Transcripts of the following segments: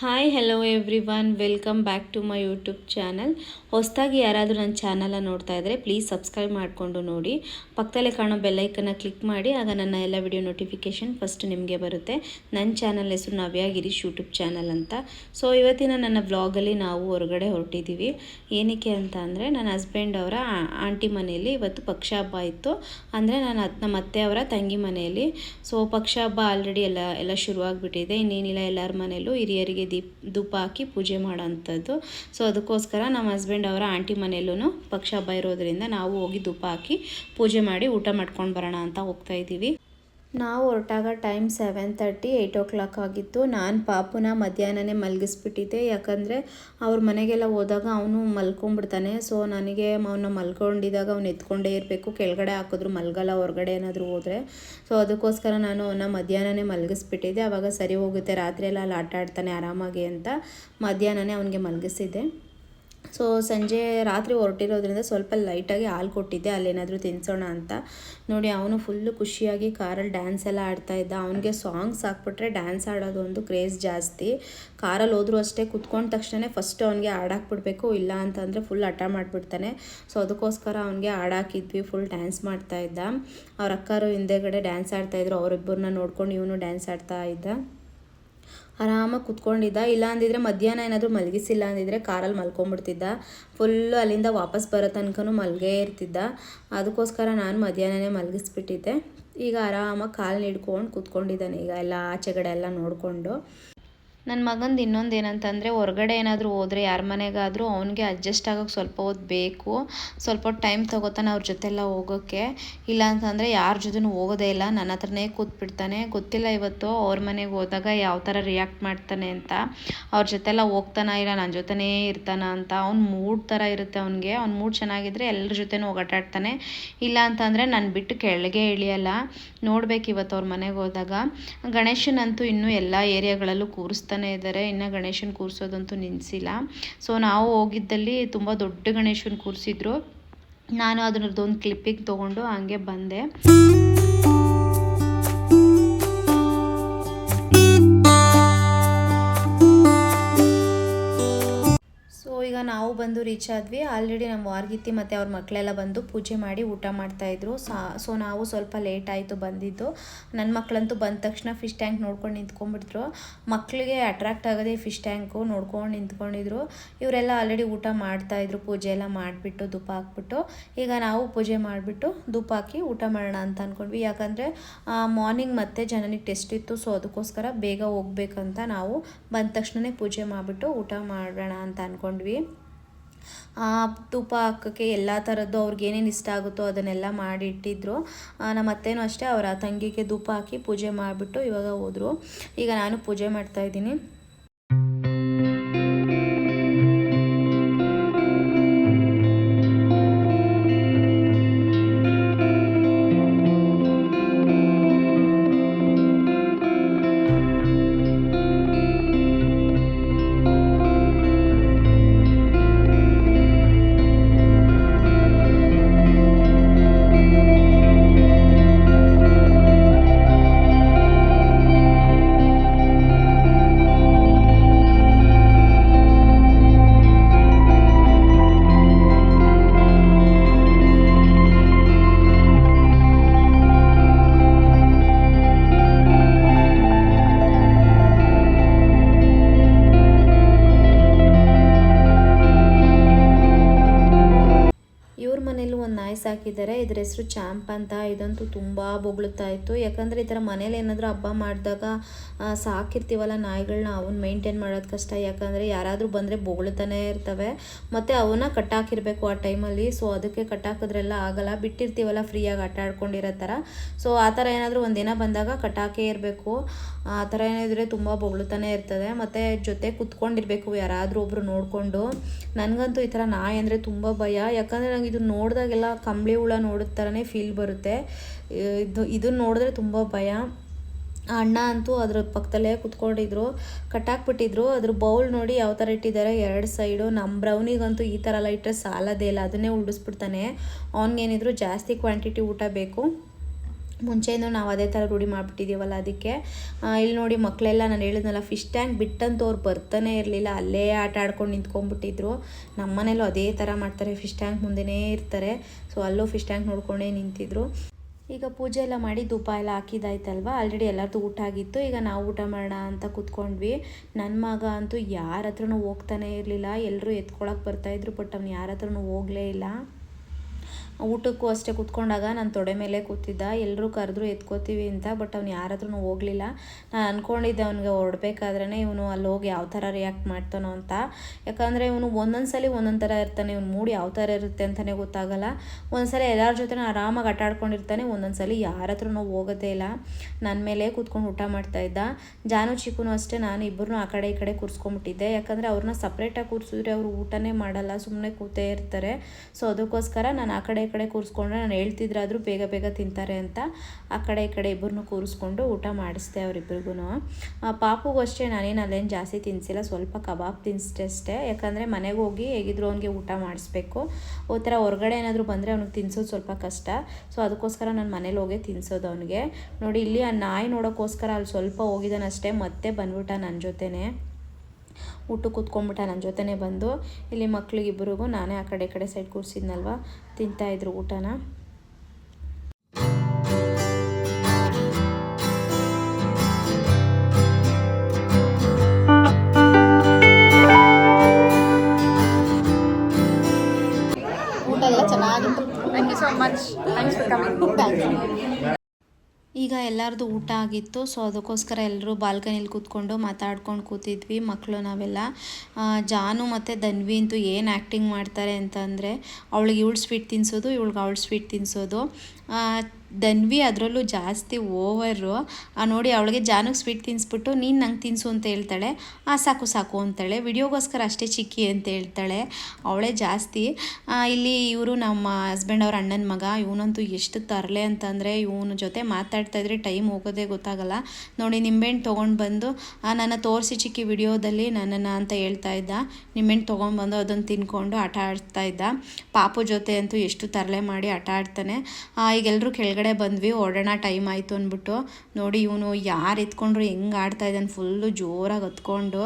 Hi hello everyone welcome back to my YouTube channel ಹೊಸದಾಗಿ ಯಾರಾದರೂ ನನ್ನ ಚಾನಲನ್ನು ನೋಡ್ತಾ ಇದ್ದರೆ ಪ್ಲೀಸ್ ಸಬ್ಸ್ಕ್ರೈಬ್ ಮಾಡಿಕೊಂಡು ನೋಡಿ. ಪಕ್ಕದಲ್ಲೇ ಕಾಣೋ ಬೆಲ್ಲೈಕನ್ನ ಕ್ಲಿಕ್ ಮಾಡಿ, ಆಗ ನನ್ನ ಎಲ್ಲ ವಿಡಿಯೋ ನೋಟಿಫಿಕೇಷನ್ ಫಸ್ಟ್ ನಿಮಗೆ ಬರುತ್ತೆ. ನನ್ನ ಚಾನಲ್ ಹೆಸರು ನವ್ಯ ಗಿರೀಶ್ ಯೂಟ್ಯೂಬ್ ಚಾನಲ್ ಅಂತ. ಸೊ ಇವತ್ತಿನ ನನ್ನ ವ್ಲಾಗಲ್ಲಿ ನಾವು ಹೊರಗಡೆ ಹೊರಟಿದ್ದೀವಿ ಏನಕ್ಕೆ ಅಂತ ಅಂದರೆ, ನನ್ನ ಹಸ್ಬೆಂಡ್ ಅವರ ಆಂಟಿ ಮನೆಯಲ್ಲಿ ಇವತ್ತು ಪಕ್ಷ ಹಬ್ಬ ಇತ್ತು. ಅಂದರೆ ನಾನು ಅದ್- ಮತ್ತೆ ಅತ್ತೆಯವರ ತಂಗಿ ಮನೆಯಲ್ಲಿ. ಸೊ ಪಕ್ಷ ಹಬ್ಬ ಆಲ್ರೆಡಿ ಎಲ್ಲ ಎಲ್ಲ ಶುರುವಾಗಿಬಿಟ್ಟಿದೆ. ಇನ್ನೇನಿಲ್ಲ, ಎಲ್ಲರ ಮನೆಯಲ್ಲೂ ಹಿರಿಯರಿಗೆ ದೀಪ್ ಧೂಪ ಹಾಕಿ ಪೂಜೆ ಮಾಡೋ ಅಂಥದ್ದು ಸೊ ಅದಕ್ಕೋಸ್ಕರ ನಮ್ಮ ಹಸ್ಬೆಂಡ್ ಅವರ ಆಂಟಿ ಮನೆಯಲ್ಲೂ ಪಕ್ಷ ಹಬ್ಬ ಇರೋದ್ರಿಂದ ನಾವು ಹೋಗಿ ಧೂಪ ಹಾಕಿ ಪೂಜೆ ಮಾಡಿ ಊಟ ಮಾಡ್ಕೊಂಡು ಬರೋಣ ಅಂತ ಹೋಗ್ತಾ ಇದ್ದೀವಿ. ನಾವು ಹೊರಟಾಗ time seven thirty eight o'clock ಆಗಿತ್ತು. ನಾನು ಪಾಪುನ ಮಧ್ಯಾಹ್ನನೇ ಮಲಗಿಸ್ಬಿಟ್ಟಿದ್ದೆ. ಯಾಕಂದರೆ ಅವ್ರ ಮನೆಗೆಲ್ಲ ಹೋದಾಗ ಅವನು ಮಲ್ಕೊಂಡ್ಬಿಡ್ತಾನೆ. ಸೊ ನನಗೆ ಅವನ್ನ ಮಲ್ಕೊಂಡಿದ್ದಾಗ ಅವ್ನು ಎತ್ಕೊಂಡೇ ಇರಬೇಕು. ಕೆಳಗಡೆ ಹಾಕಿದ್ರು ಮಲ್ಗಲ್ಲ, ಹೊರಗಡೆ ಏನಾದರೂ ಹೋದರೆ. ಸೊ ಅದಕ್ಕೋಸ್ಕರ ನಾನು ಅವನ ಮಧ್ಯಾಹ್ನನೇ ಮಲಗಿಸ್ಬಿಟ್ಟಿದ್ದೆ. ಅವಾಗ ಸರಿ ಹೋಗುತ್ತೆ, ರಾತ್ರಿ ಎಲ್ಲ ಅಲ್ಲಿ ಆಟ ಆಡ್ತಾನೆ ಆರಾಮಾಗಿ ಅಂತ ಮಧ್ಯಾಹ್ನನೇ ಅವನಿಗೆ ಮಲಗಿಸಿದ್ದೆ. ಸೊ ಸಂಜೆ ರಾತ್ರಿ ಹೊರಟಿರೋದ್ರಿಂದ ಸ್ವಲ್ಪ ಲೈಟಾಗಿ ಹಾಲು ಕೊಟ್ಟಿದ್ದೆ, ಅಲ್ಲೇನಾದರೂ ತಿನ್ಸೋಣ ಅಂತ. ನೋಡಿ, ಅವನು ಫುಲ್ಲು ಖುಷಿಯಾಗಿ ಕಾರಲ್ಲಿ ಡ್ಯಾನ್ಸ್ ಎಲ್ಲ ಆಡ್ತಾ ಇದ್ದ. ಅವನಿಗೆ ಸಾಂಗ್ಸ್ ಹಾಕ್ಬಿಟ್ರೆ ಡ್ಯಾನ್ಸ್ ಆಡೋದು ಒಂದು ಕ್ರೇಜ್ ಜಾಸ್ತಿ. ಕಾರಲ್ಲಿ ಹೋದರೂ ಅಷ್ಟೇ ಕುತ್ಕೊಂಡ ತಕ್ಷಣ ಫಸ್ಟ್ ಅವನಿಗೆ ಹಾಡಾಕ್ಬಿಡ್ಬೇಕು ಇಲ್ಲ ಅಂತಂದರೆ ಫುಲ್ ಹಠ ಮಾಡಿಬಿಡ್ತಾನೆ. ಸೊ ಅದಕ್ಕೋಸ್ಕರ ಅವನಿಗೆ ಹಾಡಾಕಿದ್ವಿ ಫುಲ್ ಡ್ಯಾನ್ಸ್ ಮಾಡ್ತಾ ಇದ್ದ. ಅವ್ರ ಅಕ್ಕರು ಹಿಂದೆಗಡೆ ಡ್ಯಾನ್ಸ್ ಆಡ್ತಾಯಿದ್ರು ಅವರಿಬ್ಬರನ್ನ ನೋಡ್ಕೊಂಡು ಇವನು ಡ್ಯಾನ್ಸ್ ಆಡ್ತಾ ಇದ್ದ. ಆರಾಮಾಗಿ ಕುತ್ಕೊಂಡಿದ್ದ. ಇಲ್ಲ ಅಂದಿದ್ರೆ ಮಧ್ಯಾಹ್ನ ಏನಾದರೂ ಮಲಗಿಸಿಲ್ಲ ಅಂದಿದ್ರೆ ಕಾರಲ್ಲಿ ಮಲ್ಕೊಂಡ್ಬಿಡ್ತಿದ್ದ ಫುಲ್ಲು ಅಲ್ಲಿಂದ ವಾಪಸ್ ಬರೋ ತನಕನೂ ಮಲಗೇ ಇರ್ತಿದ್ದ. ಅದಕ್ಕೋಸ್ಕರ ನಾನು ಮಧ್ಯಾಹ್ನನೇ ಮಲಗಿಸ್ಬಿಟ್ಟಿದ್ದೆ. ಈಗ ಆರಾಮಾಗಿ ಕಾಲು ಹಿಡ್ಕೊಂಡು ಕುತ್ಕೊಂಡಿದ್ದಾನೆ ಈಗ ಎಲ್ಲ ಆಚೆಗಡೆ ಎಲ್ಲ ನೋಡಿಕೊಂಡು. ನನ್ನ ಮಗಂದು ಇನ್ನೊಂದು ಏನಂತಂದರೆ, ಹೊರಗಡೆ ಏನಾದರೂ ಹೋದರೆ, ಯಾರ ಮನೆಗಾದರೂ ಅವನಿಗೆ ಅಡ್ಜಸ್ಟ್ ಆಗೋಕ್ಕೆ ಸ್ವಲ್ಪ ಹೊತ್ತು ಬೇಕು. ಸ್ವಲ್ಪ ಹೊತ್ತು ಟೈಮ್ ತೊಗೋತಾನೆ ಅವ್ರ ಜೊತೆಲ್ಲ ಹೋಗೋಕ್ಕೆ ಇಲ್ಲ ಅಂತಂದರೆ ಯಾರ ಜೊತೆನೂ ಹೋಗೋದೇ ಇಲ್ಲ. ನನ್ನ ಹತ್ರನೇ ಕೂತ್ಬಿಡ್ತಾನೆ. ಗೊತ್ತಿಲ್ಲ ಇವತ್ತು ಅವ್ರ ಮನೆಗೆ ಹೋದಾಗ ಯಾವ ಥರ ರಿಯಾಕ್ಟ್ ಮಾಡ್ತಾನೆ ಅಂತ. ಅವ್ರ ಜೊತೆಲ್ಲ ಹೋಗ್ತಾನ ಇಲ್ಲ ನನ್ನ ಜೊತೆನೇ ಇರ್ತಾನ ಅಂತ. ಅವ್ನ ಮೂಡ್ ಥರ ಇರುತ್ತೆ ಅವ್ನಿಗೆ. ಅವ್ನ ಮೂಡ್ ಚೆನ್ನಾಗಿದ್ರೆ ಎಲ್ಲರ ಜೊತೆನೂ ಹೋಗಿ ಆಟ ಇಲ್ಲ ಅಂತಂದರೆ ನಾನು ಬಿಟ್ಟು ಕೆಳಗೆ ಇಳಿಯಲ್ಲ. ನೋಡ್ಬೇಕು ಇವತ್ತು ಅವ್ರ ಮನೆಗೆ ಹೋದಾಗ. ಗಣೇಶನಂತೂ ಇನ್ನೂ ಎಲ್ಲ ಏರಿಯಾಗಳಲ್ಲೂ ಕೂರಿಸ್ತಾನೆ. ಇದ್ದಾರೆ. ಇನ್ನು ಗಣೇಶನ ಕೂರಿಸೋದಂತೂ ನಿಲ್ಲಿಸಿಲ್ಲ ಸೊ ನಾವು ಹೋಗಿದ್ದಲ್ಲಿ ತುಂಬ ದೊಡ್ಡ ಗಣೇಶನ ಕೂರಿಸಿದ್ರು. ನಾನು ಅದನ್ನದೊಂದು ಕ್ಲಿಪ್ಪಿಗೆ ತೊಗೊಂಡು ಹಂಗೆ ಬಂದೆ. ನಾವು ಬಂದು ರೀಚ್ ಆದ್ವಿ. ಆಲ್ರೆಡಿ ನಮ್ಮ ವಾರ್ಗಿತ್ತಿ ಮತ್ತು ಅವ್ರ ಮಕ್ಕಳೆಲ್ಲ ಬಂದು ಪೂಜೆ ಮಾಡಿ ಊಟ ಮಾಡ್ತಾಯಿದ್ರು ಸಾ ಸೊ ನಾವು ಸ್ವಲ್ಪ ಲೇಟ್ ಆಯಿತು ಬಂದಿದ್ದು. ನನ್ನ ಮಕ್ಕಳಂತೂ ಬಂದ ತಕ್ಷಣ ಫಿಶ್ ಟ್ಯಾಂಕ್ ನೋಡ್ಕೊಂಡು ನಿಂತ್ಕೊಂಡ್ಬಿಟ್ರು. ಮಕ್ಕಳಿಗೆ ಅಟ್ರಾಕ್ಟ್ ಆಗೋದೆ ಫಿಶ್ ಟ್ಯಾಂಕು ನೋಡ್ಕೊಂಡು ನಿಂತ್ಕೊಂಡಿದ್ರು. ಇವರೆಲ್ಲ ಆಲ್ರೆಡಿ ಊಟ ಮಾಡ್ತಾಯಿದ್ರು ಪೂಜೆ ಎಲ್ಲ ಮಾಡಿಬಿಟ್ಟು ಧೂಪ ಹಾಕ್ಬಿಟ್ಟು. ಈಗ ನಾವು ಪೂಜೆ ಮಾಡಿಬಿಟ್ಟು ಧೂಪ ಹಾಕಿ ಊಟ ಮಾಡೋಣ ಅಂತ ಅಂದ್ಕೊಂಡ್ವಿ ಯಾಕಂದರೆ ಮಾರ್ನಿಂಗ್ ಮತ್ತೆ ಜನನಿಗೆ ಟೆಸ್ಟ್ ಇತ್ತು. ಸೊ ಅದಕ್ಕೋಸ್ಕರ ಬೇಗ ಹೋಗ್ಬೇಕಂತ ನಾವು ಬಂದ ತಕ್ಷಣವೇ ಪೂಜೆ ಮಾಡಿಬಿಟ್ಟು ಊಟ ಮಾಡೋಣ ಅಂತ ಅಂದ್ಕೊಂಡ್ವಿ ತುಪ್ಪ ಹಾಕೋಕ್ಕೆ ಎಲ್ಲ ಥರದ್ದು ಅವ್ರಿಗೆ ಏನೇನು ಇಷ್ಟ ಆಗುತ್ತೋ ಅದನ್ನೆಲ್ಲ ಮಾಡಿಟ್ಟಿದ್ರು. ನಮ್ಮ ಅತ್ತೇನೂ ಅಷ್ಟೇ, ಅವರ ತಂಗಿಗೆ ಧೂಪ ಹಾಕಿ ಪೂಜೆ ಮಾಡಿಬಿಟ್ಟು ಇವಾಗ ಹೋದರು. ಈಗ ನಾನು ಪೂಜೆ ಮಾಡ್ತಾ ಒಂದು ಇದ್ರ ಹೆಸರು ಚಾಂಪ್ ಅಂತ. ಇದಂತೂ ತುಂಬ ಬೊಗಳುತ್ತಾ ಇತ್ತು. ಯಾಕಂದರೆ ಈ ಥರ ಮನೇಲಿ ಏನಾದರೂ ಹಬ್ಬ ಮಾಡಿದಾಗ ಸಾಕಿರ್ತೀವಲ್ಲ ನಾಯಿಗಳನ್ನ ಅವನ್ನ ಮೇಂಟೈನ್ ಮಾಡೋದು ಕಷ್ಟ. ಯಾಕಂದರೆ ಯಾರಾದರೂ ಬಂದರೆ ಬೊಗಳುತ್ತಾನೆ ಇರ್ತವೆ. ಮತ್ತು ಅವನ್ನ ಕಟ್ಟಾಕಿರಬೇಕು ಆ ಟೈಮಲ್ಲಿ. ಸೊ, ಅದಕ್ಕೆ ಕಟ್ಟಾಕಿದ್ರೆಲ್ಲ ಆಗಲ್ಲ. ಬಿಟ್ಟಿರ್ತೀವಲ್ಲ, ಫ್ರೀಯಾಗಿ ಆಟ ಆಡ್ಕೊಂಡಿರೋ ಥರ ಸೊ, ಆ ಥರ ಏನಾದರೂ ಒಂದಿನ ಬಂದಾಗ ಕಟ್ಟಾಕೇ ಇರಬೇಕು. ಆ ಥರ ಏನಿದ್ರೆ ತುಂಬ ಬೊಗಳುತ್ತಾನೆ ಇರ್ತದೆ. ಮತ್ತು ಜೊತೆ ಕುತ್ಕೊಂಡಿರ್ಬೇಕು ಯಾರಾದರೂ ಒಬ್ಬರು ನೋಡಿಕೊಂಡು. ನನಗಂತೂ ಈ ಥರ ನಾಯಿ ಅಂದರೆ ತುಂಬ ಭಯ. ಯಾಕಂದರೆ ನಂಗೆ ಇದು ನೋಡಿದಾಗೆಲ್ಲ ಕಂಬಳಿ ಹುಳ ನೋಡಿದ ಥರನೇ ಫೀಲ್ ಬರುತ್ತೆ. ಇದು ಇದನ್ನ ನೋಡಿದ್ರೆ ತುಂಬ ಭಯ. ಅಣ್ಣ ಅಂತೂ ಅದ್ರ ಪಕ್ಕದಲ್ಲೇ ಕುತ್ಕೊಂಡಿದ್ರು, ಕಟ್ಟಾಕ್ಬಿಟ್ಟಿದ್ರು. ಅದ್ರ ಬೌಲ್ ನೋಡಿ ಯಾವ ಥರ ಇಟ್ಟಿದ್ದಾರೆ, ಎರಡು ಸೈಡು ನಮ್ಮ ಬ್ರೌನಿಗಂತೂ ಈ ಥರ ಎಲ್ಲ ಇಟ್ಟರೆ ಸಾಲದೇ ಇಲ್ಲ, ಅದನ್ನೇ ಉಳಿಸ್ಬಿಡ್ತಾನೆ. ಅವ್ನಿಗೇನಿದ್ರು ಜಾಸ್ತಿ ಕ್ವಾಂಟಿಟಿ ಊಟ ಬೇಕು. ಮುಂಚೆಯಿಂದ ನಾವು ಅದೇ ಥರ ರೂಢಿ ಮಾಡಿಬಿಟ್ಟಿದ್ದೀವಲ್ಲ ಅದಕ್ಕೆ. ಇಲ್ಲಿ ನೋಡಿ ಮಕ್ಕಳೆಲ್ಲ ನಾನು ಹೇಳಿದ್ನಲ್ಲ ಫಿಶ್ ಟ್ಯಾಂಕ್ ಬಿಟ್ಟಂತೂ ಅವ್ರು ಬರ್ತಾನೆ ಇರಲಿಲ್ಲ, ಅಲ್ಲೇ ಆಟ ಆಡ್ಕೊಂಡು ನಿಂತ್ಕೊಂಡ್ಬಿಟ್ಟಿದ್ರು. ನಮ್ಮ ಮನೇಲೂ ಅದೇ ಥರ ಮಾಡ್ತಾರೆ ಫಿಶ್ ಟ್ಯಾಂಕ್ ಮುಂದೆನೇ ಇರ್ತಾರೆ. ಸೊ ಅಲ್ಲೂ ಫಿಶ್ ಟ್ಯಾಂಕ್ ನೋಡ್ಕೊಂಡೇ ನಿಂತಿದ್ರು. ಈಗ ಪೂಜೆ ಎಲ್ಲ ಮಾಡಿ ಧೂಪ ಎಲ್ಲ ಹಾಕಿದಾಯ್ತಲ್ವ? ಆಲ್ರೆಡಿ ಎಲ್ಲರದ್ದು ಊಟ ಆಗಿತ್ತು. ಈಗ ನಾವು ಊಟ ಮಾಡೋಣ ಅಂತ ಕೂತ್ಕೊಂಡ್ವಿ. ನನ್ನ ಮಗ ಅಂತೂ ಯಾರ ಹತ್ರನೂ ಹೋಗ್ತಾನೆ ಇರಲಿಲ್ಲ. ಎಲ್ಲರೂ ಎತ್ಕೊಳಕ್ಕೆ ಬರ್ತಾಯಿದ್ರು ಬಟ್ ಅವ್ನು ಯಾರ ಹತ್ರನೂ ಹೋಗಲೇ ಇಲ್ಲ. ಊಟಕ್ಕೂ ಅಷ್ಟೇ ಕೂತ್ಕೊಂಡಾಗ ನಾನು ತೊಡೆ ಮೇಲೆ ಕೂತಿದ್ದ. ಎಲ್ಲರೂ ಕರೆದ್ರು ಎತ್ಕೋತೀವಿ ಅಂತ ಬಟ್ ಅವ್ನು ಯಾರಾದ್ರೂ ಹತ್ರನೂ ಹೋಗಲಿಲ್ಲ. ನಾನು ಅಂದ್ಕೊಂಡಿದ್ದೆ ಅವ್ನಿಗೆ ಹೊರಡ್ಬೇಕಾದ್ರೆ ಇವನು ಅಲ್ಲಿ ಹೋಗಿ ಯಾವ ಥರ ರಿಯಾಕ್ಟ್ ಮಾಡ್ತಾನೋ ಅಂತ. ಯಾಕಂದರೆ ಇವನು ಒಂದೊಂದು ಸಲ ಒಂದೊಂದು ಥರ ಇರ್ತಾನೆ, ಇವ್ನು ಮೂಡಿ ಯಾವ ಥರ ಇರುತ್ತೆ ಅಂತಲೇ ಗೊತ್ತಾಗಲ್ಲ. ಒಂದ್ಸಲ ಎಲ್ಲರ ಜೊತೆ ಆರಾಮಾಗಿ ಆಟ ಆಡ್ಕೊಂಡಿರ್ತಾನೆ ಒಂದೊಂದು ಸಲ ಯಾರ ಹತ್ರನೂ ಹೋಗೋದೇ ಇಲ್ಲ. ನನ್ನ ಮೇಲೆ ಕೂತ್ಕೊಂಡು ಊಟ ಮಾಡ್ತಾ ಇದ್ದ. ಜಾನು, ಚಿಕ್ಕನು ಅಷ್ಟೇ, ನಾನು ಇಬ್ಬರನ್ನೂ ಆ ಕಡೆ ಈ ಕಡೆ ಕೂರಿಸ್ಕೊಂಡ್ಬಿಟ್ಟಿದ್ದೆ ಯಾಕಂದರೆ ಅವ್ರನ್ನ ಸಪ್ರೇಟಾಗಿ ಕೂರಿಸಿದ್ರೆ ಅವರು ಊಟನೇ ಮಾಡಲ್ಲ ಸುಮ್ಮನೆ ಕೂತೇ ಇರ್ತಾರೆ. ಸೊ ಅದಕ್ಕೋಸ್ಕರ ನಾನು ಆ ಕಡೆ ಈ ಕಡೆ ಕೂರಿಸ್ಕೊಂಡ್ರೆ ನಾನು ಹೇಳ್ತಿದ್ರಾದರೂ ಬೇಗ ಬೇಗ ತಿಂತಾರೆ ಅಂತ ಆ ಕಡೆ ಈ ಕಡೆ ಇಬ್ಬರನ್ನೂ ಕೂರಿಸ್ಕೊಂಡು ಊಟ ಮಾಡಿಸ್ದೆ ಅವರಿಬ್ರಿಗೂ ಪಾಪುಗೂ ಅಷ್ಟೇ ನಾನೇನು ಅಲ್ಲೇನು ಜಾಸ್ತಿ ತಿನ್ನಿಸಿಲ್ಲ ಸ್ವಲ್ಪ ಕಬಾಬ್ ತಿನ್ನಿಸ್ದೆ ಅಷ್ಟೇ. ಯಾಕಂದರೆ ಮನೆಗೆ ಹೋಗಿ ಹೇಗಿದ್ರು ಅವನಿಗೆ ಊಟ ಮಾಡಿಸ್ಬೇಕು. ಓ ಥರ ಹೊರಗಡೆ ಏನಾದರೂ ಬಂದರೆ ಅವ್ನಿಗೆ ತಿನ್ಸೋದು ಸ್ವಲ್ಪ ಕಷ್ಟ. ಸೊ ಅದಕ್ಕೋಸ್ಕರ ನಾನು ಮನೇಲಿ ಹೋಗಿ ತಿನ್ಸೋದು ಅವನಿಗೆ. ನೋಡಿ, ಇಲ್ಲಿ ಆ ನಾಯಿ ನೋಡೋಕ್ಕೋಸ್ಕರ ಅಲ್ಲಿ ಸ್ವಲ್ಪ ಹೋಗಿದ್ದಾನಷ್ಟೇ, ಮತ್ತೆ ಬಂದ್ಬಿಟ್ಟ ನನ್ನ ಜೊತೆನೇ. ಊಟ ಕೂತ್ಕೊಂಡ್ಬಿಟ್ಟ ನನ್ನ ಜೊತೆನೇ ಬಂದು, ಇಲ್ಲಿ ಮಕ್ಳಿಗಿಬ್ಬರಿಗೂ ನಾನೇ ಆ ಕಡೆ ಈ ಕಡೆ ಸೈಡ್ ಕೂರಿಸಿದ್ನಲ್ವ ತಿಂತಾಯಿದ್ರು ಊಟನ. ಎಲ್ಲರದು ಊಟ ಆಗಿತ್ತು. ಸೊ ಅದಕ್ಕೋಸ್ಕರ ಎಲ್ಲರೂ ಬಾಲ್ಕನಿಲಿ ಕೂತ್ಕೊಂಡು ಮಾತಾಡ್ಕೊಂಡು ಕೂತಿದ್ವಿ ಮಕ್ಕಳು ನಾವೆಲ್ಲ. ಜಾನು ಮತ್ತು ದನ್ವಿ ಅಂತೂ ಏನು ಆ್ಯಕ್ಟಿಂಗ್ ಮಾಡ್ತಾರೆ ಅಂತಂದರೆ, ಅವಳಿಗೆ ಇವಳು ಸ್ವೀಟ್ ತಿನ್ನಿಸೋದು ಇವಳಿಗೆ ಅವಳು ಸ್ವೀಟ್ ತಿನ್ನಿಸೋದು ಆ, ಧನ್ವಿ ಅದರಲ್ಲೂ ಜಾಸ್ತಿ ಓವರು. ನೋಡಿ ಅವಳಿಗೆ ಜಾನಕ್ಕೆ ಸ್ವೀಟ್ ತಿನ್ನಿಸ್ಬಿಟ್ಟು ನೀನು ನಂಗೆ ತಿನ್ನಿಸು ಅಂತ ಹೇಳ್ತಾಳೆ. ಆ ಸಾಕು ಸಾಕು ಅಂತಾಳೆ. ವಿಡಿಯೋಗೋಸ್ಕರ ಅಷ್ಟೇ ಚಿಕ್ಕಿ ಅಂತ ಹೇಳ್ತಾಳೆ. ಅವಳೇ ಜಾಸ್ತಿ. ಇಲ್ಲಿ ಇವರು ನಮ್ಮ ಹಸ್ಬೆಂಡ್ ಅವ್ರ ಅಣ್ಣನ ಮಗ ಇವನಂತೂ ಎಷ್ಟು ತರಲೆ ಅಂತಂದರೆ ಇವನ ಜೊತೆ ಮಾತಾಡ್ತಾ ಇದ್ರೆ ಟೈಮ್ ಹೋಗೋದೇ ಗೊತ್ತಾಗಲ್ಲ. ನೋಡಿ ನಿಂಬೆಹಣ್ಣು ತೊಗೊಂಡು ಬಂದು ನನ್ನ ತೋರಿಸಿ ಚಿಕ್ಕಿ ವಿಡಿಯೋದಲ್ಲಿ ನನ್ನನ್ನು ಅಂತ ಹೇಳ್ತಾ ಇದ್ದ. ನಿಂಬೆಹಣ್ಣು ತೊಗೊಂಡು ಬಂದು ಅದನ್ನು ತಿನ್ಕೊಂಡು ಆಟ ಆಡ್ತಾ ಇದ್ದ. ಪಾಪು ಜೊತೆ ಅಂತೂ ಎಷ್ಟು ತರಲೆ ಮಾಡಿ ಆಟ ಆಡ್ತಾನೆ. ಈಗೆಲ್ಲರೂ ಈಗ ಕೆಳಗಡೆ ಬಂದ್ವಿ, ಓಡೋಣ ಟೈಮ್ ಆಯಿತು ಅಂದ್ಬಿಟ್ಟು. ನೋಡಿ ಇವನು ಯಾರು ಎತ್ಕೊಂಡ್ರು, ಹೆಂಗೆ ಆಡ್ತಾ ಇದ್ದಾನೆ ಫುಲ್ಲು ಜೋರಾಗಿ ಹತ್ಕೊಂಡು.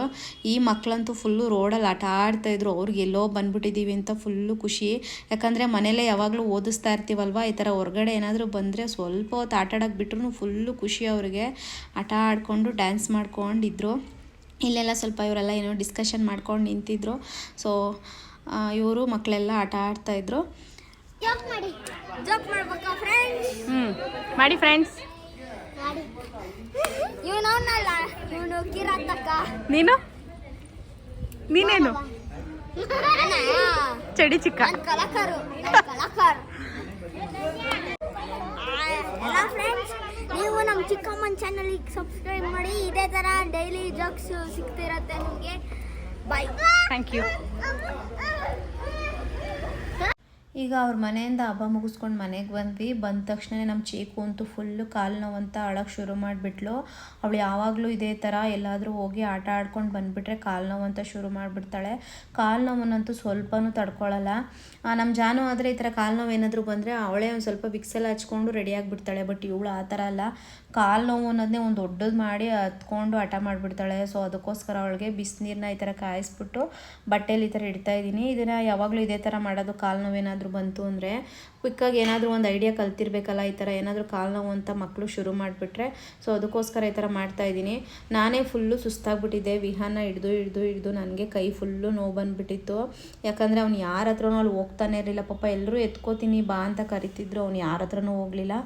ಈ ಮಕ್ಕಳಂತೂ ಫುಲ್ಲು ರೋಡಲ್ಲಿ ಆಟ ಆಡ್ತಾಯಿದ್ರು ಅವ್ರಿಗೆ ಎಲ್ಲೋ ಬಂದ್ಬಿಟ್ಟಿದ್ದೀವಿ ಅಂತ ಫುಲ್ಲು ಖುಷಿ. ಯಾಕಂದರೆ ಮನೇಲೇ ಯಾವಾಗಲೂ ಓದಿಸ್ತಾ ಇರ್ತೀವಲ್ವ? ಈ ಥರ ಹೊರಗಡೆ ಏನಾದರೂ ಬಂದರೆ ಸ್ವಲ್ಪ ಹೊತ್ತು ಆಟ ಆಡೋಕೆ ಬಿಟ್ರೂ ಫುಲ್ಲು ಖುಷಿ ಅವ್ರಿಗೆ. ಆಟ ಆಡಿಕೊಂಡು ಡ್ಯಾನ್ಸ್ ಮಾಡ್ಕೊಂಡಿದ್ರು. ಇಲ್ಲೆಲ್ಲ ಸ್ವಲ್ಪ ಇವರೆಲ್ಲ ಏನೋ ಡಿಸ್ಕಷನ್ ಮಾಡ್ಕೊಂಡು ನಿಂತಿದ್ರು. ಸೊ ಇವರು ಮಕ್ಕಳೆಲ್ಲ ಆಟ ಆಡ್ತಾಯಿದ್ರು ಜೋಕ್ ಮಾಡಿ ಜೋಕ್ ಮಾಡ್ಬೇಕಾ ಫ್ರೆಂಡ್ಸ್ ಹ್ಞೂ ಮಾಡಿ ಫ್ರೆಂಡ್ಸ್ ಮಾಡಿ. ಇವನು ಅವನಲ್ಲ ಇವನು ನೀನು? ನೀನೇನು? ಚಡಿ ಚಿಕ್ಕ. ಕಲಾಕರು ಕಲಾಕಾರು ನಾನ್ ಕಲಾಕಾರ. ಎಲ್ಲ ಫ್ರೆಂಡ್ಸ್ ನೀವು ನಮ್ಮ ಚಿಕ್ಕಮ್ಮನ ಚಾನಲಿಗೆ ಸಬ್ಸ್ಕ್ರೈಬ್ ಮಾಡಿ ಇದೇ ಥರ ಡೈಲಿ ಜೋಕ್ಸ್ ಸಿಗ್ತಿರತ್ತೆ ನಿಮಗೆ. ಬಾಯ್ ಥ್ಯಾಂಕ್ ಯು ಈಗ ಅವ್ರ ಮನೆಯಿಂದ ಹಬ್ಬ ಮುಗಿಸ್ಕೊಂಡು ಮನೆಗೆ ಬಂದ್ವಿ. ಬಂದ ತಕ್ಷಣ ನಮ್ಮ ಚೀಕು ಅಂತೂ ಫುಲ್ಲು ಕಾಲು ನೋವಂತ ಅಳಕ್ಕೆ ಶುರು ಮಾಡಿಬಿಟ್ಲು. ಅವಳು ಯಾವಾಗಲೂ ಇದೇ ಥರ ಎಲ್ಲಾದರೂ ಹೋಗಿ ಆಟ ಆಡ್ಕೊಂಡು ಬಂದುಬಿಟ್ರೆ ಕಾಲು ನೋವಂತ ಶುರು ಮಾಡಿಬಿಡ್ತಾಳೆ. ಕಾಲು ನೋವನ್ನಂತೂ ಸ್ವಲ್ಪನೂ ತಡ್ಕೊಳ್ಳಲ್ಲ ನಮ್ಮ ಜಾನು ಆದರೆ ಈ ಥರ ಕಾಲು ನೋವು ಏನಾದರೂ ಬಂದರೆ ಅವಳೇ ಒಂದು ಸ್ವಲ್ಪ ವಿಕ್ಸೆಲ್ಲ ಹಚ್ಕೊಂಡು ರೆಡಿ ಆಗಿಬಿಡ್ತಾಳೆ. ಬಟ್ ಇವಳು ಆ ಥರ ಅಲ್ಲ. ಕಾಲು ನೋವು ಅನ್ನೋದನ್ನೇ ಒಂದು ದೊಡ್ಡದು ಮಾಡಿ ಹತ್ಕೊಂಡು ಹಠ ಮಾಡಿಬಿಡ್ತಾಳೆ. ಸೊ ಅದಕ್ಕೋಸ್ಕರ ಅವಳಿಗೆ ಬಿಸಿನೀರನ್ನ ಈ ಥರ ಕಾಯಿಸ್ಬಿಟ್ಟು ಬಟ್ಟೆಲಿ ಈ ಥರ ಇಡ್ತಾ ಇದ್ದೀನಿ ಇದನ್ನು ಯಾವಾಗಲೂ ಇದೇ ಥರ ಮಾಡೋದು ಕಾಲು ನೋವೇನಾದರೂ ಬಂತು ಅಂದರೆ ಕ್ವಿಕ್ಕಾಗಿ ಏನಾದರೂ ಒಂದು ಐಡಿಯಾ ಕಲ್ತಿರ್ಬೇಕಲ್ಲ, ಈ ಥರ ಏನಾದರೂ ಕಾಲು ನೋವು ಅಂತ ಮಕ್ಕಳು ಶುರು ಮಾಡಿಬಿಟ್ರೆ. ಸೊ ಅದಕ್ಕೋಸ್ಕರ ಈ ಥರ ಮಾಡ್ತಾ ಇದ್ದೀನಿ. ನಾನೇ ಫುಲ್ಲು ಸುಸ್ತಾಗ್ಬಿಟ್ಟಿದ್ದೆ. ವಿಹಾನ ಹಿಡ್ದು ಹಿಡ್ದು ಹಿಡ್ದು ನನಗೆ ಕೈ ಫುಲ್ಲು ನೋವು ಬಂದುಬಿಟ್ಟಿತ್ತು. ಯಾಕಂದರೆ ಅವ್ನು ಯಾರ ಹತ್ರನೂ ಅಲ್ಲಿ ಹೋಗ್ತಾನೆ ಇರಲಿಲ್ಲ. ಪಾಪ ಎಲ್ಲರೂ ಎತ್ಕೋತೀನಿ, ಬಾ ಅಂತ ಕರಿತಿದ್ರು. ಅವ್ನು ಯಾರ ಹತ್ರನೂ ಹೋಗಲಿಲ್ಲ.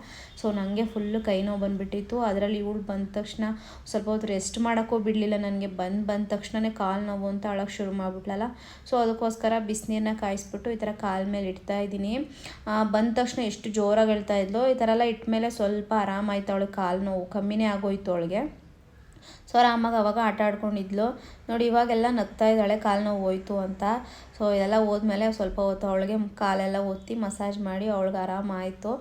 ಸೊ ನನಗೆ ಫುಲ್ಲು ಕೈ ನೋವು ಬಂದುಬಿಟ್ಟಿತ್ತು. ಅದರಲ್ಲಿ ಇವಳು ಬಂದ ತಕ್ಷಣ ಸ್ವಲ್ಪ ಹೊತ್ತು ರೆಸ್ಟ್ ಮಾಡೋಕ್ಕೂ ಬಿಡಲಿಲ್ಲ ನನಗೆ. ಬಂದು, ಬಂದ ತಕ್ಷಣವೇ ಕಾಲು ನೋವು ಅಂತ ಅಳಕ್ಕೆ ಶುರು ಮಾಡಿಬಿಟ್ಲಲ್ಲ. ಸೊ ಅದಕ್ಕೋಸ್ಕರ ಬಿಸಿನೀರನ್ನ ಕಾಯಿಸ್ಬಿಟ್ಟು ಈ ಥರ ಕಾಲು ಮೇಲೆ ಇಡ್ತಾ ಇದ್ದೀನಿ. ಬಂದ ತಕ್ಷಣ ಎಷ್ಟು ಜೋರಾಗಿ ಹೇಳ್ತಾ ಇದ್ಲು, ಈ ಥರ ಎಲ್ಲ ಇಟ್ಟ ಮೇಲೆ ಸ್ವಲ್ಪ ಆರಾಮಾಯ್ತು ಅವಳು ಕಾಲು ನೋವು, ಕಮ್ಮಿನೇ ಆಗೋಯ್ತು ಅವಳಿಗೆ. ಸೊ ಆರಾಮಾಗಿ ಅವಾಗ ಆಟ ಆಡ್ಕೊಂಡಿದ್ಲು. ನೋಡಿ, ಇವಾಗೆಲ್ಲ ನಗ್ತಾ ಇದ್ದಾಳೆ, ಕಾಲು ನೋವು ಹೋಯ್ತು ಅಂತ. ಸೊ ಇದೆಲ್ಲ ಹೋದ್ಮೇಲೆ ಸ್ವಲ್ಪ ಹೊತ್ತು ಅವಳಿಗೆ ಕಾಲೆಲ್ಲ ಒತ್ತಿ ಮಸಾಜ್ ಮಾಡಿ ಅವಳಿಗೆ ಆರಾಮಾಯಿತು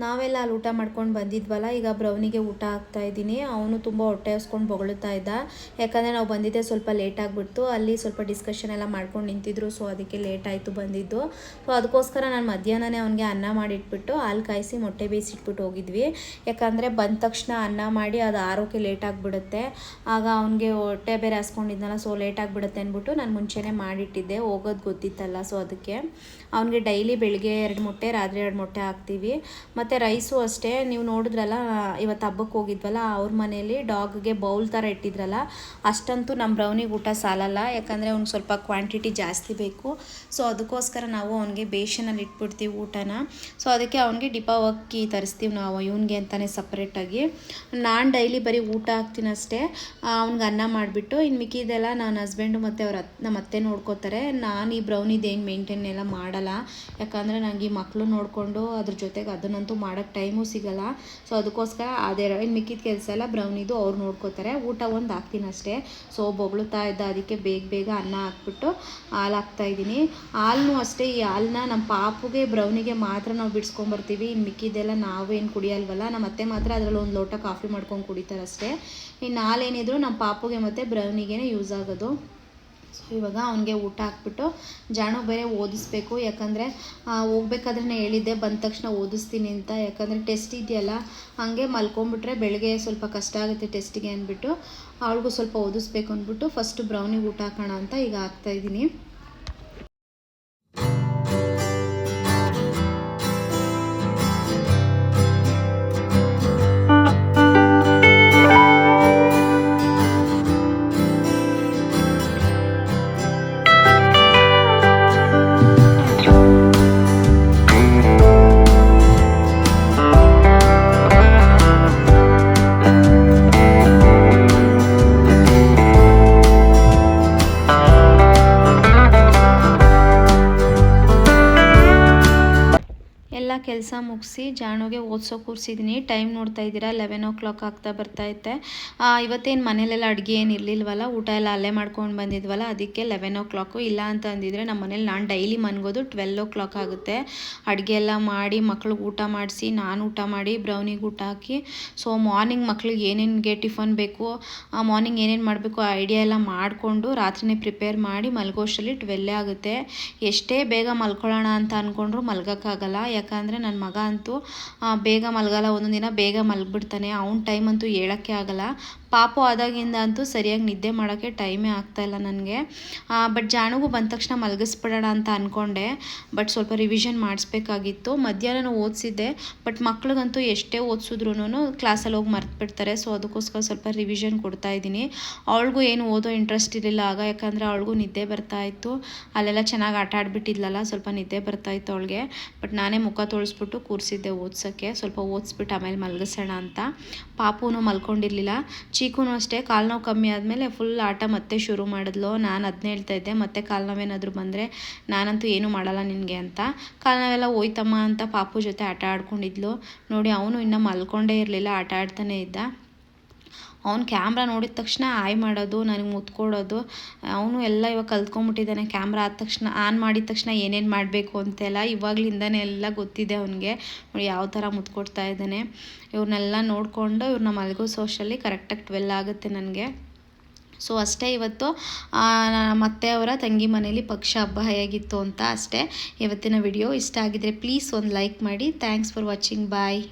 ನಾವೆಲ್ಲ ಅಲ್ಲಿ ಊಟ ಮಾಡ್ಕೊಂಡು ಬಂದಿದ್ವಲ್ಲ, ಈಗ ಬ್ರೌನಿಗೆ ಊಟ ಹಾಕ್ತಾ ಇದ್ದೀನಿ. ಅವನು ತುಂಬ ಹೊಟ್ಟೆ ಹಸ್ಕೊಂಡು ಬೊಗಳುತ್ತಾ ಇದ್ದ. ಯಾಕಂದರೆ ನಾವು ಬಂದಿದ್ದೆ ಸ್ವಲ್ಪ ಲೇಟ್ ಆಗಿಬಿಡ್ತು. ಅಲ್ಲಿ ಸ್ವಲ್ಪ ಡಿಸ್ಕಷನ್ ಎಲ್ಲ ಮಾಡ್ಕೊಂಡು ನಿಂತಿದ್ರು ಸೊ ಅದಕ್ಕೆ ಲೇಟ್ ಆಯಿತು ಬಂದಿದ್ದು. ಸೊ ಅದಕ್ಕೋಸ್ಕರ ನಾನು ಮಧ್ಯಾಹ್ನನೇ ಅವನಿಗೆ ಅನ್ನ ಮಾಡಿಟ್ಬಿಟ್ಟು, ಹಾಲು ಕಾಯಿಸಿ ಮೊಟ್ಟೆ ಬೇಯಿಸಿಟ್ಬಿಟ್ಟು ಹೋಗಿದ್ವಿ. ಯಾಕಂದರೆ ಬಂದ ತಕ್ಷಣ ಅನ್ನ ಮಾಡಿ ಅದು ಆರೋಕ್ಕೆ ಲೇಟ್ ಆಗಿಬಿಡುತ್ತೆ. ಆಗ ಅವನಿಗೆ ಹೊಟ್ಟೆ ಬೇರೆ ಹಸ್ಕೊಂಡಿದ್ದಲ್ಲ ಸೊ ಲೇಟ್ ಆಗಿಬಿಡುತ್ತೆ ಅಂದ್ಬಿಟ್ಟು ನಾನು ಮುಂಚೆನೇ ಮಾಡಿಟ್ಟಿದ್ದೆ. ಹೋಗೋದು ಗೊತ್ತಿತ್ತಲ್ಲ ಸೊ ಅದಕ್ಕೆ. ಅವನಿಗೆ ಡೈಲಿ ಬೆಳಿಗ್ಗೆ ಎರಡು ಮೊಟ್ಟೆ, ರಾತ್ರಿ ಎರಡು ಮೊಟ್ಟೆ ಹಾಕ್ತೀವಿ. ಮತ್ತು ರೈಸು ಅಷ್ಟೇ. ನೀವು ನೋಡಿದ್ರಲ್ಲ, ಇವತ್ತು ಹಬ್ಬಕ್ಕೆ ಹೋಗಿದ್ವಲ್ಲ, ಅವ್ರ ಮನೇಲಿ ಡಾಗ್ಗೆ ಬೌಲ್ ಥರ ಇಟ್ಟಿದ್ರಲ್ಲ, ಅಷ್ಟಂತೂ ನಮ್ಮ ಬ್ರೌನಿಗೆ ಊಟ ಸಾಲಲ್ಲ. ಯಾಕಂದರೆ ಅವ್ನಿಗೆ ಸ್ವಲ್ಪ ಕ್ವಾಂಟಿಟಿ ಜಾಸ್ತಿ ಬೇಕು. ಸೊ, ಅದಕ್ಕೋಸ್ಕರ ನಾವು ಅವನಿಗೆ ಬೇಷನಲ್ಲಿ ಇಟ್ಬಿಡ್ತೀವಿ ಊಟನ. ಸೊ, ಅದಕ್ಕೆ ಅವನಿಗೆ ಡಿಪಾ ಅಕ್ಕಿ ತರಿಸ್ತೀವಿ ನಾವು, ಇವನಿಗೆ ಅಂತಲೇ ಸಪ್ರೇಟಾಗಿ. ನಾನು ಡೈಲಿ ಬರೀ ಊಟ ಹಾಕ್ತೀನಿ ಅಷ್ಟೇ. ಅವ್ನಿಗೆ ಅನ್ನ ಮಾಡಿಬಿಟ್ಟು ಇನ್ನು ಮಿಕ್ಕಿದೆಲ್ಲ ನನ್ನ ಹಸ್ಬೆಂಡು ಮತ್ತು ಅವ್ರ ನಮ್ಮ ಅತ್ತೆ ನೋಡ್ಕೋತಾರೆ. ನಾನು ಈ ಬ್ರೌನಿದೇನು ಮೇಂಟೈನ್ ಎಲ್ಲ ಮಾಡಲ್ಲ. ಯಾಕಂದರೆ ನನಗೆ ಈ ಮಕ್ಕಳು ನೋಡಿಕೊಂಡು ಅದ್ರ ಜೊತೆಗೆ ಅದನ್ನಂತೂ ಮಾಡೋಕ್ಕೆ ಟೈಮು ಸಿಗಲ್ಲ. ಸೊ ಅದಕ್ಕೋಸ್ಕರ ಅದೇ ಇನ್ನು ಮಿಕ್ಕಿದ ಕೆಲಸ ಎಲ್ಲ ಬ್ರೌನಿದು ಅವ್ರು ನೋಡ್ಕೋತಾರೆ. ಊಟ ಒಂದು ಹಾಕ್ತೀನಿ ಅಷ್ಟೇ. ಸೊ ಬೊಗಳುತ್ತಾ ಇದ್ದ ಅದಕ್ಕೆ ಬೇಗ ಬೇಗ ಅನ್ನ ಹಾಕ್ಬಿಟ್ಟು ಹಾಲು ಹಾಕ್ತಾಯಿದ್ದೀನಿ ಹಾಲನ್ನು ಅಷ್ಟೇ, ಈ ಹಾಲನ್ನ ನಮ್ಮ ಪಾಪುಗೆ, ಬ್ರೌನಿಗೆ ಮಾತ್ರ ನಾವು ಬಿಡಿಸ್ಕೊಂಬರ್ತೀವಿ. ಇನ್ನು ಮಿಕ್ಕಿದ್ದೆಲ್ಲ ನಾವೇನು ಕುಡಿಯಲ್ವಲ್ಲ ನಮ್ಮ ಅತ್ತೆ ಮಾತ್ರ ಅದರಲ್ಲಿ ಒಂದು ಲೋಟ ಕಾಫಿ ಮಾಡ್ಕೊಂಡು ಕುಡಿತಾರಷ್ಟೇ. ಇನ್ನು ಹಾಲೇನಿದ್ರು ನಮ್ಮ ಪಾಪುಗೆ ಮತ್ತು ಬ್ರೌನಿಗೆ ಯೂಸ್ ಆಗೋದು. ಸೊ ಇವಾಗ ಅವನಿಗೆ ಊಟ ಹಾಕ್ಬಿಟ್ಟು ಜಾಣು ಬೇರೆ ಓದಿಸ್ಬೇಕು. ಯಾಕಂದರೆ ಹೋಗ್ಬೇಕಾದ್ರೆ ಹೇಳಿದ್ದೆ, ಬಂದ ತಕ್ಷಣ ಓದಿಸ್ತೀನಿ ಅಂತ. ಯಾಕಂದರೆ ಟೆಸ್ಟ್ ಇದೆಯಲ್ಲ, ಹಾಗೆ ಮಲ್ಕೊಂಬಿಟ್ರೆ ಬೆಳಗ್ಗೆ ಸ್ವಲ್ಪ ಕಷ್ಟ ಆಗುತ್ತೆ ಟೆಸ್ಟಿಗೆ ಅಂದ್ಬಿಟ್ಟು. ಅವಳಿಗೂ ಸ್ವಲ್ಪ ಓದಿಸ್ಬೇಕು ಅಂದ್ಬಿಟ್ಟು ಫಸ್ಟು ಬ್ರೌನಿಗೆ ಊಟ ಹಾಕೋಣ ಅಂತ ಈಗ ಹಾಕ್ತಾಯಿದ್ದೀನಿ ಕೆಲಸ ಮುಗಿಸಿ ಜಾಣುಗೆ ಓದಿಸೋ ಕೂರಿಸಿದ್ದೀನಿ ಟೈಮ್ ನೋಡ್ತಾ ಇದ್ದೀರಾ? ಲೆವೆನ್ ಓ ಕ್ಲಾಕ್ ಆಗ್ತಾ ಬರ್ತೈತೆ ಆ, ಇವತ್ತೇನು ಮನೇಲೆಲ್ಲ ಅಡುಗೆ ಏನು ಇರಲಿಲ್ವಲ್ಲ? ಊಟ ಎಲ್ಲ ಅಲ್ಲೇ ಮಾಡ್ಕೊಂಡು ಬಂದಿದ್ವಲ್ಲ? ಅದಕ್ಕೆ ಲೆವೆನ್ ಓ ಕ್ಲಾಕು ಇಲ್ಲ ಅಂತ ಅಂದಿದ್ರೆ ನಮ್ಮ ಮನೇಲಿ ನಾನು ಡೈಲಿ ಮನ್ಗೋದು ಟ್ವೆಲ್ ಓ ಕ್ಲಾಕ್ ಆಗುತ್ತೆ. ಅಡುಗೆ ಎಲ್ಲ ಮಾಡಿ ಮಕ್ಳಿಗೆ ಊಟ ಮಾಡಿಸಿ ನಾನು ಊಟ ಮಾಡಿ ಬ್ರೌನಿಗೆ ಊಟ ಹಾಕಿ. ಸೊ ಮಾರ್ನಿಂಗ್ ಮಕ್ಳಿಗೆ ಏನೇನಿಗೆ ಟಿಫನ್ ಬೇಕು ಮಾರ್ನಿಂಗ್ ಏನೇನು ಮಾಡಬೇಕು ಐಡಿಯಾ ಎಲ್ಲ ಮಾಡಿಕೊಂಡು ರಾತ್ರಿನೇ ಪ್ರಿಪೇರ್ ಮಾಡಿ ಮಲ್ಗೋಷ್ಟರಲ್ಲಿ ಟ್ವೆಲ್ಲೇ ಆಗುತ್ತೆ. ಎಷ್ಟೇ ಬೇಗ ಮಲ್ಕೊಳ್ಳೋಣ ಅಂತ ಅಂದ್ಕೊಂಡ್ರು ಮಲ್ಗೋಕ್ಕಾಗಲ್ಲ. ಯಾಕಂದರೆ ನನ್ನ ಮಗ ಅಂತೂ ಬೇಗ ಮಲಗಲ್ಲ. ಒಂದೊಂದು ದಿನ ಬೇಗ ಮಲಗ್ಬಿಡ್ತಾನೆ. ಅವ್ನ ಟೈಮ್ ಅಂತೂ ಹೇಳೋಕ್ಕೆ ಆಗಲ್ಲ. ಪಾಪು ಆದಾಗಿಂದ ಅಂತೂ ಸರಿಯಾಗಿ ನಿದ್ದೆ ಮಾಡೋಕ್ಕೆ ಟೈಮೇ ಆಗ್ತಾಯಿಲ್ಲ ನನಗೆ. ಬಟ್ ಜಾಣುಗೂ ಬಂದ ತಕ್ಷಣ ಮಲಗಿಸ್ಬಿಡೋಣ ಅಂತ ಅಂದ್ಕೊಂಡೆ ಬಟ್ ಸ್ವಲ್ಪ ರಿವಿಷನ್ ಮಾಡಿಸ್ಬೇಕಾಗಿತ್ತು. ಮಧ್ಯಾಹ್ನ ಓದಿಸಿದ್ದೆ. ಬಟ್ ಮಕ್ಳಿಗಂತೂ ಎಷ್ಟೇ ಓದಿಸಿದ್ರು ಕ್ಲಾಸಲ್ಲಿ ಹೋಗಿ ಮರ್ತು ಬಿಡ್ತಾರೆ ಸೊ ಅದಕ್ಕೋಸ್ಕರ ಸ್ವಲ್ಪ ರಿವಿಷನ್ ಕೊಡ್ತಾ ಇದ್ದೀನಿ. ಅವಳಿಗೂ ಏನು ಓದೋ ಇಂಟ್ರೆಸ್ಟ್ ಇರಲಿಲ್ಲ ಆಗ. ಯಾಕಂದರೆ ಅವಳಿಗೂ ನಿದ್ದೆ ಬರ್ತಾ ಇತ್ತು. ಅಲ್ಲೆಲ್ಲ ಚೆನ್ನಾಗಿ ಆಟ ಆಡ್ಬಿಟ್ಟಿದ್ಲಲ್ಲ, ಸ್ವಲ್ಪ ನಿದ್ದೆ ಬರ್ತಾ ಇತ್ತು ಅವಳಿಗೆ. ಬಟ್ ನಾನೇ ಮುಖ ತೊಳಿಸ್ಬಿಟ್ಟು ಕೂರಿಸಿದ್ದೆ ಓದ್ಸೋಕ್ಕೆ. ಸ್ವಲ್ಪ ಓದಿಸ್ಬಿಟ್ಟು ಆಮೇಲೆ ಮಲಗಿಸೋಣ ಅಂತ. ಪಾಪುನು ಮಲ್ಕೊಂಡಿರಲಿಲ್ಲ. ಚೀಕುನು ಅಷ್ಟೇ ಕಾಲು ನೋವು ಕಮ್ಮಿ ಆದಮೇಲೆ ಫುಲ್ ಆಟ ಮತ್ತೆ ಶುರು ಮಾಡಿದ್ಲು. ನಾನು ಅದನ್ನ ಹೇಳ್ತಾ ಇದ್ದೆ, ಮತ್ತೆ ಕಾಲು ನೋವೇನಾದರೂ ಬಂದರೆ ನಾನಂತೂ ಏನೂ ಮಾಡಲ್ಲ ನಿನಗೆ ಅಂತ. ಕಾಲು ನೋವೆಲ್ಲ ಹೋಯ್ತಮ್ಮ ಅಂತ ಪಾಪು ಜೊತೆ ಆಟ ಆಡ್ಕೊಂಡಿದ್ಲು. ನೋಡಿ, ಅವನು ಇನ್ನೂ ಮಲ್ಕೊಂಡೇ ಇರಲಿಲ್ಲ, ಆಟ ಆಡ್ತಾನೆ ಇದ್ದ. ಅವ್ನು ಕ್ಯಾಮ್ರಾ ನೋಡಿದ ತಕ್ಷಣ ಆಯ್ ಮಾಡೋದು, ನನಗೆ ಮುತ್ಕೊಡೋದು ಅವನು ಎಲ್ಲ ಇವಾಗ ಕಲ್ತ್ಕೊಂಬಿಟ್ಟಿದ್ದಾನೆ ಕ್ಯಾಮ್ರಾ ಆದ ತಕ್ಷಣ, ಆನ್ ಮಾಡಿದ ತಕ್ಷಣ ಏನೇನು ಮಾಡಬೇಕು ಅಂತೆಲ್ಲ ಇವಾಗಲಿಂದನೇ ಎಲ್ಲ ಗೊತ್ತಿದೆ ಅವನಿಗೆ. ಯಾವ ಥರ ಮುತ್ಕೊಡ್ತಾ ಇದ್ದಾನೆ. ಇವ್ರನ್ನೆಲ್ಲ ನೋಡಿಕೊಂಡು ಇವ್ರನ್ನ ಮಲಗಿಸೋಷ್ಟರಲ್ಲಿ ಕರೆಕ್ಟಾಗಿ ಟ್ವೆಲ್ ಆಗುತ್ತೆ ನನಗೆ. ಸೊ ಅಷ್ಟೇ ಇವತ್ತು ಮತ್ತೆ ಅವರ ತಂಗಿ ಮನೇಲಿ ಪಕ್ಷ ಹಬ್ಬ ಹೇಗಿತ್ತು ಅಂತ ಅಷ್ಟೇ. ಇವತ್ತಿನ ವಿಡಿಯೋ ಇಷ್ಟ ಆಗಿದ್ರೆ ಪ್ಲೀಸ್ ಒಂದು ಲೈಕ್ ಮಾಡಿ. Thanks for watching bye